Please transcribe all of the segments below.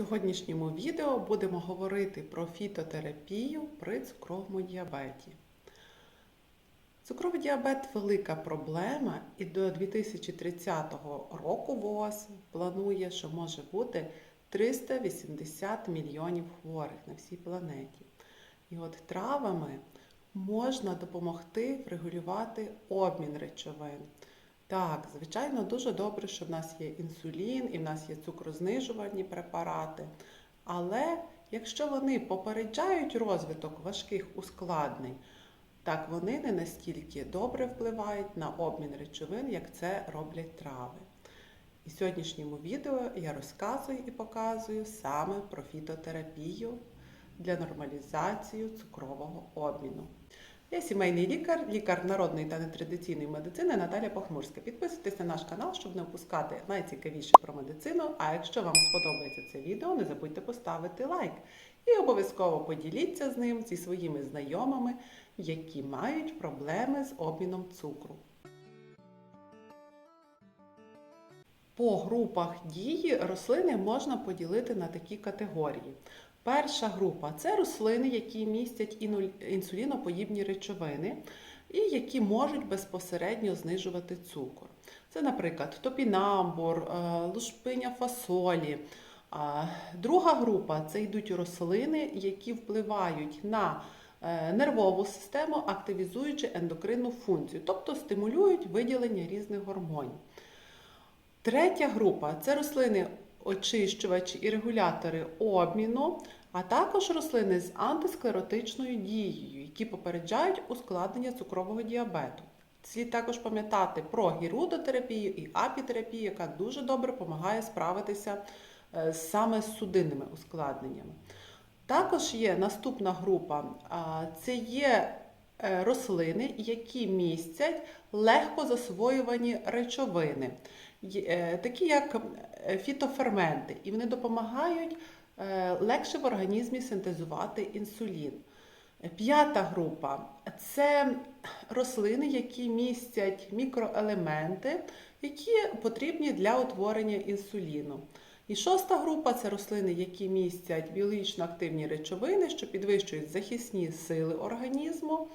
сьогоднішньому відео будемо говорити про фітотерапію при цукровому діабеті. Цукровий діабет велика проблема, і до 2030 року ВООЗ планує, що може бути 380 мільйонів хворих на всій планеті. І от травами можна допомогти врегулювати обмін речовин. Так, звичайно, дуже добре, що в нас є інсулін і в нас є цукрознижувальні препарати. Але якщо вони попереджають розвиток важких ускладнень, так вони не настільки добре впливають на обмін речовин, як це роблять трави. І в сьогоднішньому відео я розказую і показую саме про фітотерапію для нормалізації цукрового обміну. Я сімейний лікар, лікар народної та нетрадиційної медицини Наталя Похмурська. Підписуйтесь на наш канал, щоб не опускати найцікавіше про медицину. А якщо вам сподобається це відео, не забудьте поставити лайк і обов'язково поділіться з ним зі своїми знайомими, які мають проблеми з обміном цукру. По групах дії рослини можна поділити на такі категорії. Перша група це рослини, які містять інсуліноподібні речовини і які можуть безпосередньо знижувати цукор. Це, наприклад, топінамбур, лушпиня фасолі. Друга група це йдуть рослини, які впливають на нервову систему, активізуючи ендокринну функцію, тобто стимулюють виділення різних гормонів. Третя група це рослини очищувачі і регулятори обміну, а також рослини з антисклеротичною дією, які попереджають ускладнення цукрового діабету. Слід також пам'ятати про гірудотерапію і апітерапію, яка дуже добре допомагає справитися саме з судинними ускладненнями. Також є наступна група це є рослини, які містять легко засвоювані речовини, такі як фітоферменти, і вони допомагають легше в організмі синтезувати інсулін. П'ята група це рослини, які містять мікроелементи, які потрібні для утворення інсуліну. І шоста група це рослини, які містять біологічно активні речовини, що підвищують захисні сили організму.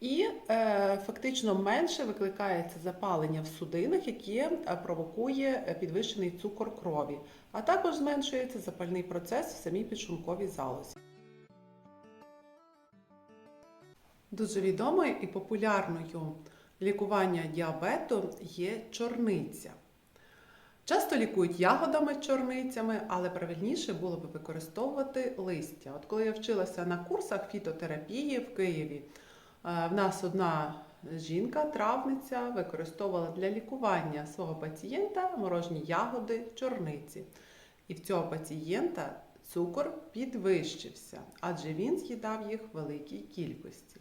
І е, фактично менше викликається запалення в судинах, яке провокує підвищений цукор крові, а також зменшується запальний процес в самій підшлунковій залозі. Дуже відомою і популярною лікування діабету є чорниця. Часто лікують ягодами чорницями, але правильніше було б використовувати листя. От коли я вчилася на курсах фітотерапії в Києві, в нас одна жінка, травниця, використовувала для лікування свого пацієнта морожні ягоди чорниці. І в цього пацієнта цукор підвищився, адже він з'їдав їх в великій кількості.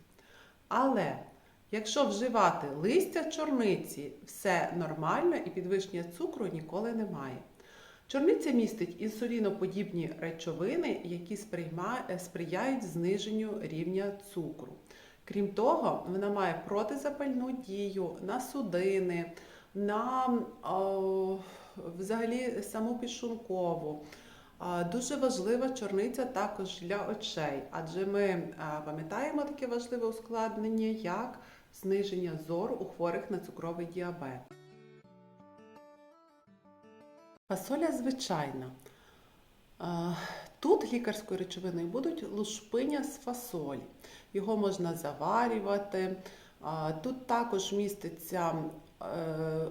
Але якщо вживати листя чорниці, все нормально і підвищення цукру ніколи немає. Чорниця містить інсуліноподібні речовини, які сприяють зниженню рівня цукру. Крім того, вона має протизапальну дію на судини, на о, взагалі саму підшлункову. Дуже важлива чорниця також для очей, адже ми пам'ятаємо таке важливе ускладнення, як зниження зору у хворих на цукровий діабет. Фасоля звичайна. Тут лікарською речовиною будуть лушпиня з фасолі. Його можна заварювати. Тут також містяться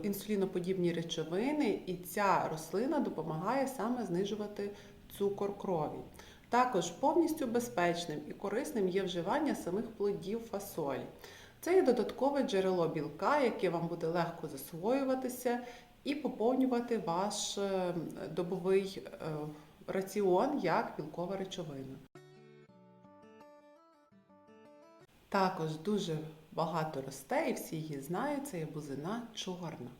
інсуліноподібні речовини, і ця рослина допомагає саме знижувати цукор крові. Також повністю безпечним і корисним є вживання самих плодів фасолі. Це є додаткове джерело білка, яке вам буде легко засвоюватися і поповнювати ваш добовий раціон як білкова речовина. Також дуже багато росте, і всі її знають, це є бузина чорна.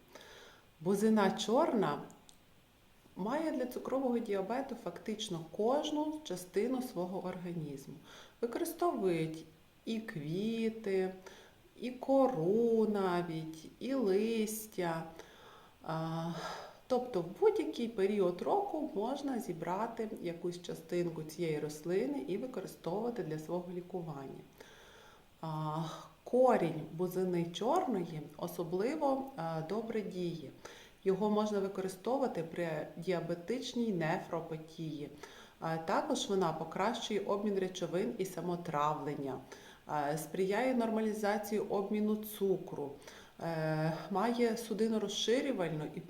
Бузина чорна має для цукрового діабету фактично кожну частину свого організму. Використовують і квіти, і кору навіть, і листя. Тобто в будь-який період року можна зібрати якусь частинку цієї рослини і використовувати для свого лікування. Корінь бузини чорної особливо добре діє. Його можна використовувати при діабетичній нефропатії. Також вона покращує обмін речовин і самотравлення, сприяє нормалізації обміну цукру, е, має судинорозширювальну і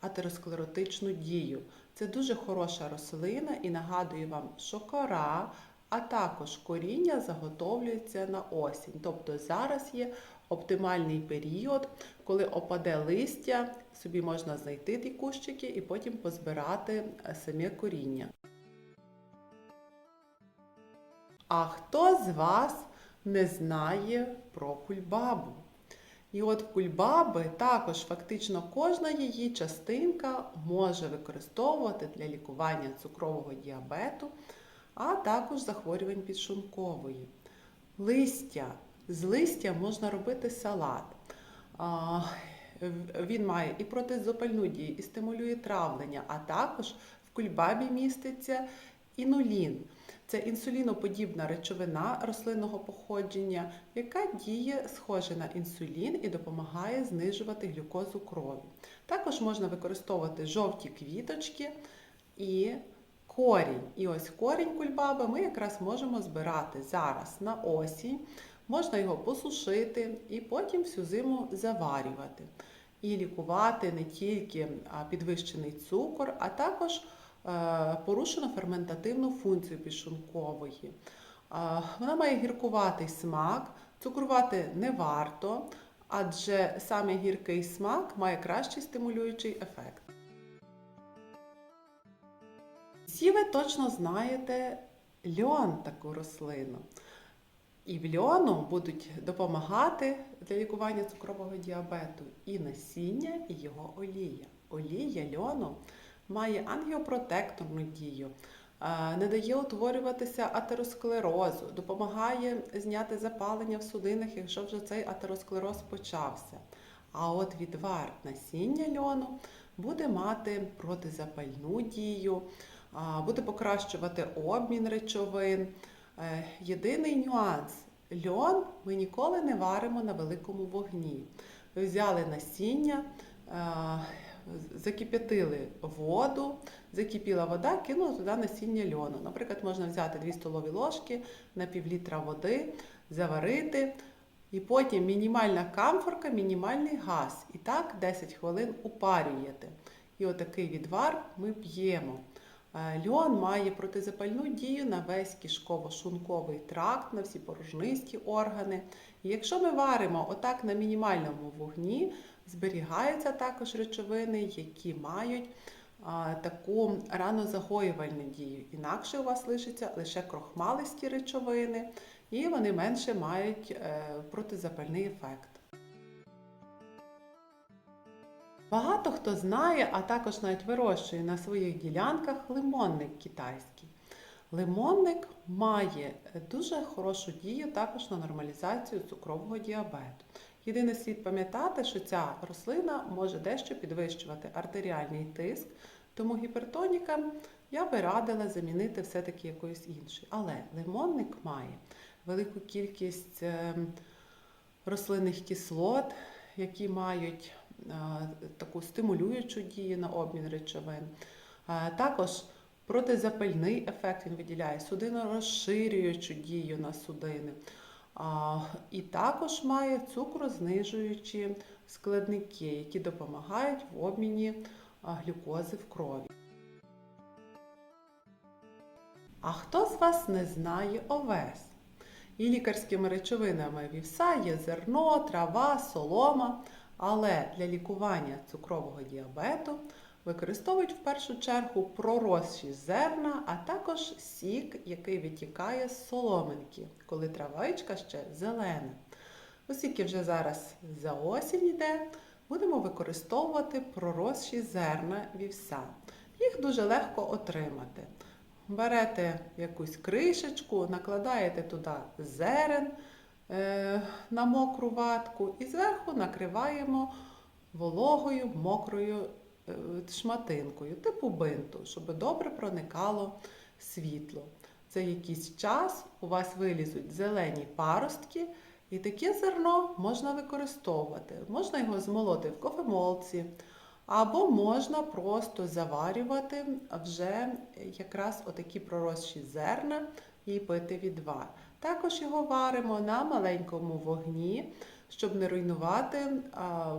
протиатеросклеротичну дію. Це дуже хороша рослина і нагадую вам, що кора, а також коріння заготовлюється на осінь. Тобто зараз є оптимальний період, коли опаде листя, собі можна знайти ті кущики і потім позбирати е, самі коріння. А хто з вас не знає про кульбабу? І от кульбаби також фактично кожна її частинка може використовувати для лікування цукрового діабету, а також захворювань підшлункової. Листя. З листя можна робити салат. Він має і протизапальну дію, і стимулює травлення, а також в кульбабі міститься інулін. Це інсуліноподібна речовина рослинного походження, яка діє схоже на інсулін і допомагає знижувати глюкозу крові. Також можна використовувати жовті квіточки і корінь. І ось корінь кульбаби ми якраз можемо збирати зараз на осінь. Можна його посушити і потім всю зиму заварювати. І лікувати не тільки підвищений цукор, а також порушено ферментативну функцію підшлункової. Е, Вона має гіркуватий смак, цукрувати не варто, адже саме гіркий смак має кращий стимулюючий ефект. Всі ви точно знаєте льон таку рослину. І в льону будуть допомагати для лікування цукрового діабету і насіння, і його олія. Олія льону має ангіопротекторну дію, е, не дає утворюватися атеросклерозу, допомагає зняти запалення в судинах, якщо вже цей атеросклероз почався. А от відвар насіння льону буде мати протизапальну дію, буде покращувати обмін речовин. Е, Єдиний нюанс льон ми ніколи не варимо на великому вогні. Взяли насіння, е, закип'ятили воду, закипіла вода, кинули туди насіння льону. Наприклад, можна взяти 2 столові ложки на півлітра води, заварити. І потім мінімальна камфорка, мінімальний газ. І так 10 хвилин упарюєте. І отакий відвар ми п'ємо. Е, Льон має протизапальну дію на весь кишково-шлунковий тракт, на всі порожнисті органи. І якщо ми варимо отак на мінімальному вогні, зберігаються також речовини, які мають таку ранозагоювальну дію. Інакше у вас лишиться лише крохмалисті речовини, і вони менше мають е, протизапальний ефект. Багато хто знає, а також навіть вирощує на своїх ділянках лимонник китайський. Лимонник має дуже хорошу дію також на нормалізацію цукрового діабету. Єдине слід пам'ятати, що ця рослина може дещо підвищувати артеріальний тиск, тому гіпертонікам я би радила замінити все-таки якоюсь іншою. Але лимонник має велику кількість ем, рослинних кислот, які мають е, таку стимулюючу дію на обмін речовин. Е, Також протизапальний ефект він виділяє, судинорозширюючу дію на судини. А, І також має цукрознижуючі складники, які допомагають в обміні глюкози в крові. А хто з вас не знає овес? І лікарськими речовинами вівса є зерно, трава, солома, але для лікування цукрового діабету використовують в першу чергу проросші зерна, а також сік, який витікає з соломинки, коли травичка ще зелена. Оскільки вже зараз за осінь йде, будемо використовувати проросші зерна вівса. Їх дуже легко отримати. Берете якусь кришечку, накладаєте туди зерен е, на мокру ватку і зверху накриваємо вологою мокрою шматинкою, типу бинту, щоб добре проникало світло. За якийсь час у вас вилізуть зелені паростки, і таке зерно можна використовувати. Можна його змолоти в кофемолці, або можна просто заварювати вже якраз отакі проросші зерна і пити відвар. Також його варимо на маленькому вогні, щоб не руйнувати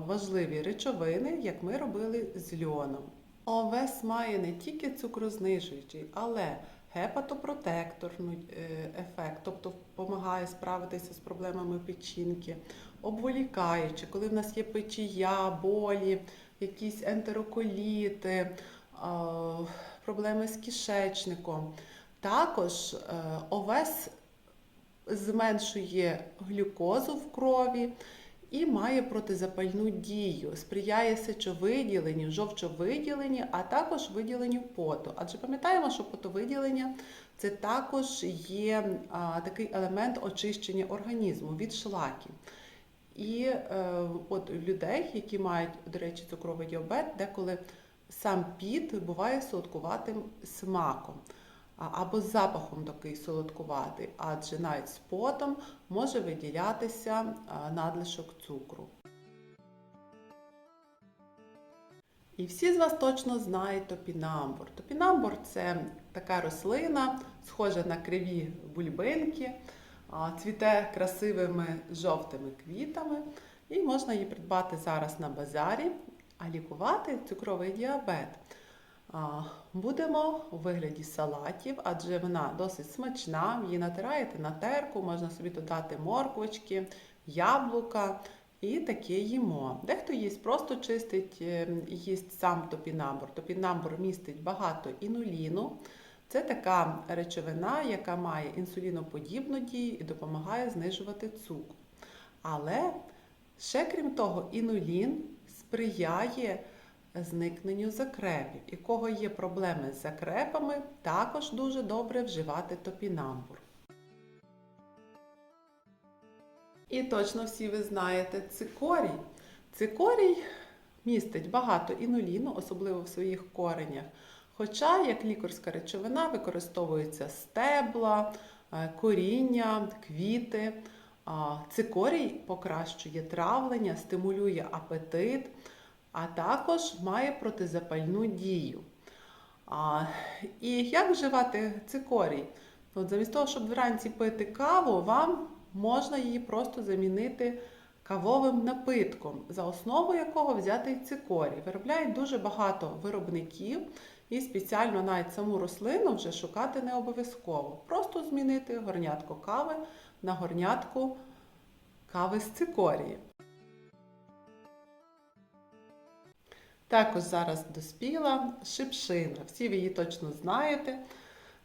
важливі речовини, як ми робили з льоном. Овес має не тільки цукрознижуючий, але гепатопротекторний е, ефект, тобто допомагає справитися з проблемами печінки, обволікаючи, коли в нас є печія, болі, якісь ентероколіти, проблеми з кишечником. Також е, овес зменшує глюкозу в крові і має протизапальну дію, сприяє сечовиділенню, жовчовиділенню, а також виділенню поту. Адже пам'ятаємо, що потовиділення це також є а, такий елемент очищення організму від шлаків. І е, от людей, які мають, до речі, цукровий діабет, деколи сам піт буває солодкуватим смаком або з запахом такий солодкуватий, адже навіть з потом може виділятися надлишок цукру. І всі з вас точно знають топінамбур. Топінамбур це така рослина, схожа на криві бульбинки, цвіте красивими жовтими квітами, і можна її придбати зараз на базарі, а лікувати цукровий діабет. Будемо у вигляді салатів, адже вона досить смачна. Її натираєте на терку, можна собі додати морквочки, яблука і таке їмо. Дехто їсть просто чистить, е, їсть сам топінамбур. Топінамбур містить багато інуліну. Це така речовина, яка має інсуліноподібну дію і допомагає знижувати цукор. Але ще крім того, інулін сприяє зникненню закрепів. І кого є проблеми з закрепами, також дуже добре вживати топінамбур. І точно всі ви знаєте цикорій. Цикорій містить багато інуліну, особливо в своїх коренях. Хоча, як лікарська речовина, використовуються стебла, е, коріння, квіти. Цикорій покращує травлення, стимулює апетит, а також має протизапальну дію. А, І як вживати цикорій? От замість того, щоб вранці пити каву, вам можна її просто замінити кавовим напитком, за основу якого взяти цикорій. Виробляють дуже багато виробників, і спеціально навіть саму рослину вже шукати не обов'язково. Просто змінити горнятко кави на горнятку кави з цикорії. Також зараз доспіла шипшина. Всі ви її точно знаєте.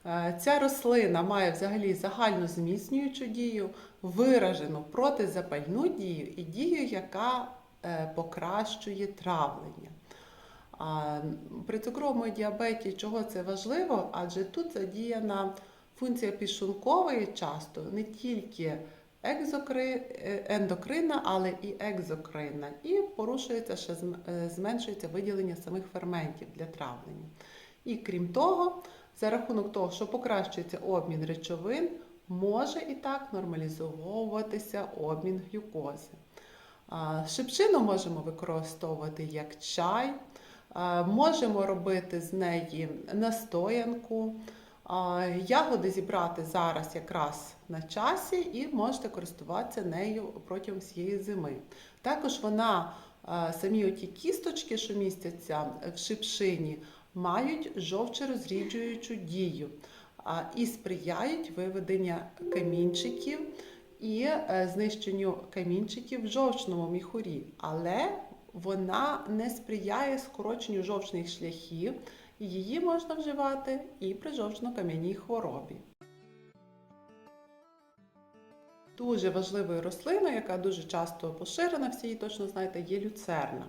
Е, Ця рослина має взагалі загальну зміцнюючу дію, виражену протизапальну дію і дію, яка е, покращує травлення. При цукровому діабеті чого це важливо? Адже тут задіяна функція підшлункової часто не тільки екзокри... е, ендокринна, але і екзокринна. І порушується ще е, зменшується виділення самих ферментів для травлення. І крім того, за рахунок того, що покращується обмін речовин, може і так нормалізовуватися обмін глюкози. Шипшину можемо використовувати як чай, можемо робити з неї настоянку. Ягоди зібрати зараз якраз на часі і можете користуватися нею протягом всієї зими. Також вона, самі оті кісточки, що містяться в шипшині, мають жовчорозріджуючу дію і сприяють виведенню камінчиків і е, знищенню камінчиків в жовчному міхурі. Але вона не сприяє скороченню жовчних шляхів, її можна вживати і при жовчно-кам'яній хворобі. Дуже важливою рослиною, яка дуже часто поширена, всі її точно знаєте, є люцерна.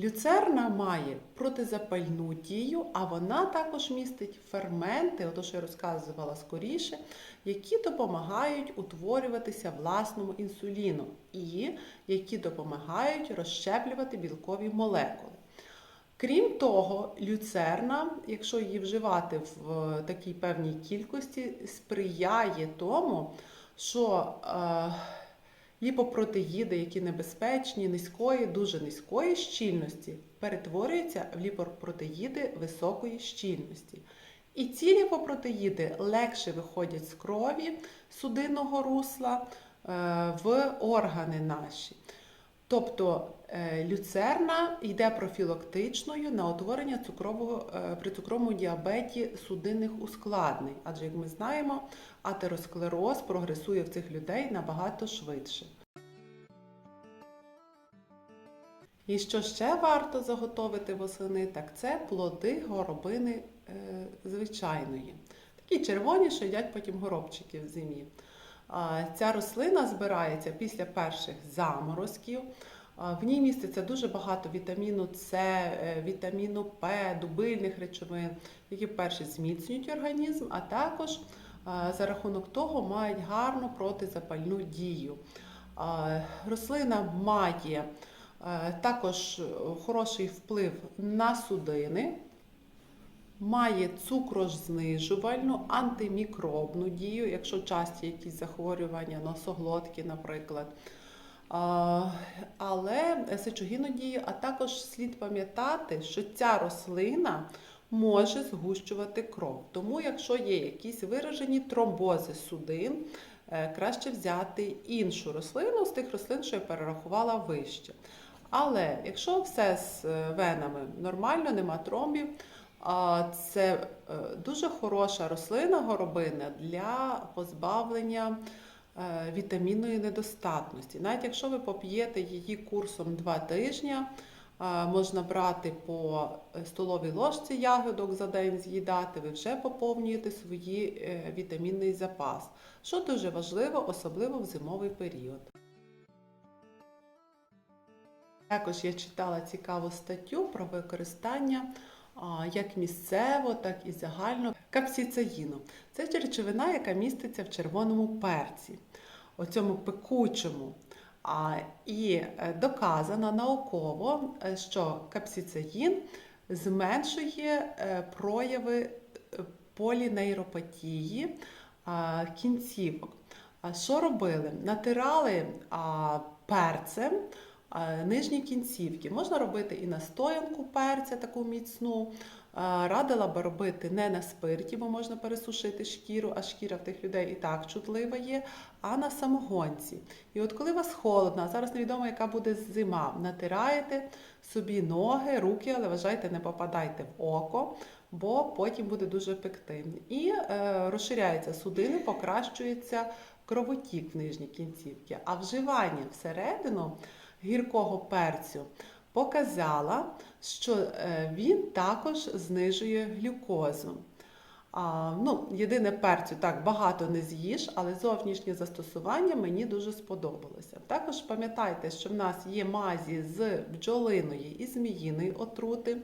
Люцерна має протизапальну дію, а вона також містить ферменти, ото що я розказувала скоріше, які допомагають утворюватися власному інсуліну і які допомагають розщеплювати білкові молекули. Крім того, люцерна, якщо її вживати в е, такій певній кількості, сприяє тому, що е, ліпопротеїди, які небезпечні, низької, дуже низької щільності, перетворюються в ліпопротеїди високої щільності. І ці ліпопротеїди легше виходять з крові судинного русла е, в органи наші. Тобто люцерна йде профілактичною на утворення цукрового, е, при цукровому діабеті судинних ускладнень, адже, як ми знаємо, атеросклероз прогресує в цих людей набагато швидше. І що ще варто заготовити восени, так це плоди горобини е, звичайної. Такі червоні, що їдять потім горобчики в зимі. Ця рослина збирається після перших заморозків. В ній міститься дуже багато вітаміну С, е, вітаміну П, дубильних речовин, які перше зміцнюють організм, а також за рахунок того мають гарну протизапальну дію. Рослина має е, також хороший вплив на судини, має цукрознижувальну, антимікробну дію, якщо часті якісь захворювання, носоглотки, наприклад. Але сечогінну а також слід пам'ятати, що ця рослина може згущувати кров. Тому, якщо є якісь виражені тромбози судин, е, краще взяти іншу рослину з тих рослин, що я перерахувала вище. Але якщо все з е, венами нормально, нема тромбів, це е, дуже хороша рослина горобина для позбавлення вітамінної недостатності. Навіть якщо ви поп'єте її курсом 2 тижні, е, можна брати по столовій ложці ягодок за день з'їдати, ви вже поповнюєте свій е, вітамінний запас, що дуже важливо, особливо в зимовий період. Також я читала цікаву статтю про використання як місцево, так і загально капсіцеїну. Це речовина, яка міститься в червоному перці, оцьому пекучому. І е, доказано науково, е, що капсіцеїн зменшує е, прояви полінейропатії кінцівок. Що робили? Натирали перцем нижні кінцівки. Можна робити і настоянку перця, таку міцну. Радила би робити не на спирті, бо можна пересушити шкіру, а шкіра в тих людей і так чутлива є, а на самогонці. І от коли у вас холодно, а зараз невідомо, яка буде зима, натираєте собі ноги, руки, але вважайте, не попадайте в око, бо потім буде дуже пекти. І е, розширяються судини, покращується кровотік в нижні кінцівки, а вживання всередину гіркого перцю показала, що е, він також знижує глюкозу. А, ну, Єдине перцю так багато не з'їш, але зовнішнє застосування мені дуже сподобалося. Також пам'ятайте, що в нас є мазі з бджолиної і зміїної отрути,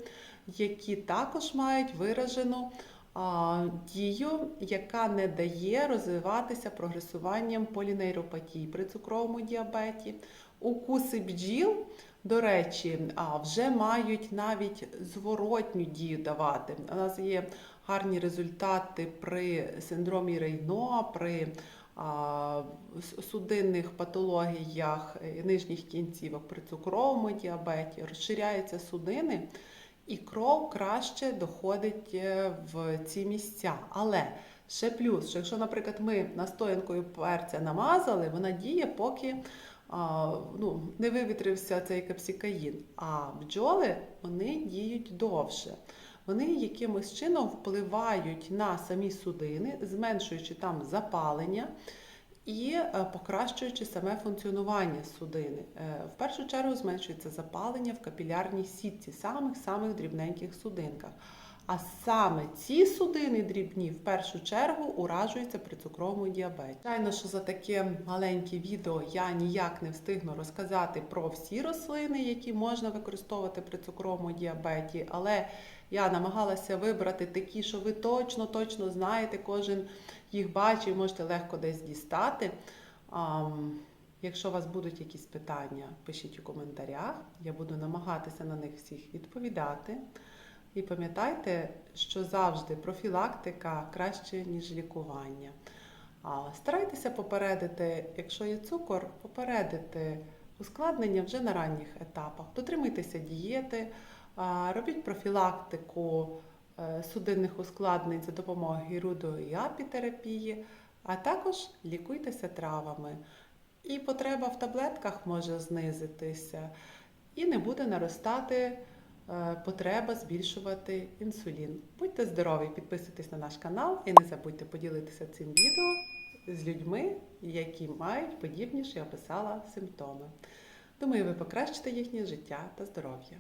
які також мають виражену а, дію, яка не дає розвиватися прогресуванням полінейропатії при цукровому діабеті. Укуси бджіл, до речі, вже мають навіть зворотню дію давати. У нас є гарні результати при синдромі Рейно, при судинних патологіях е, нижніх кінцівок, при цукровому діабеті, розширяються судини, і кров краще доходить е, в ці місця. Але ще плюс, що якщо, наприклад, ми настоянкою перця намазали, вона діє, поки ну, не вивітрився цей капсикаїн. А бджоли вони діють довше. Вони якимось чином впливають на самі судини, зменшуючи там запалення і е, покращуючи саме функціонування судини. Е, В першу чергу зменшується запалення в капілярній сітці, самих-самих дрібненьких судинках. А саме ці судини дрібні в першу чергу уражуються при цукровому діабеті. Звичайно, що за таке маленьке відео я ніяк не встигну розказати про всі рослини, які можна використовувати при цукровому діабеті, але я намагалася вибрати такі, що ви точно точно знаєте, кожен їх бачив, можете легко десь дістати. Якщо у вас будуть якісь питання, пишіть у коментарях. Я буду намагатися на них всіх відповідати. І пам'ятайте, що завжди профілактика краще, ніж лікування. Старайтеся попередити, якщо є цукор, попередити ускладнення вже на ранніх етапах. Дотримуйтеся дієти, робіть профілактику е, судинних ускладнень за допомогою гірудо і апітерапії, а також лікуйтеся травами. І потреба в таблетках може знизитися, і не буде наростати потреба збільшувати інсулін. Будьте здорові, підписуйтесь на наш канал і не забудьте поділитися цим відео з людьми, які мають подібні, що я описала симптоми. Думаю, ви покращите їхнє життя та здоров'я.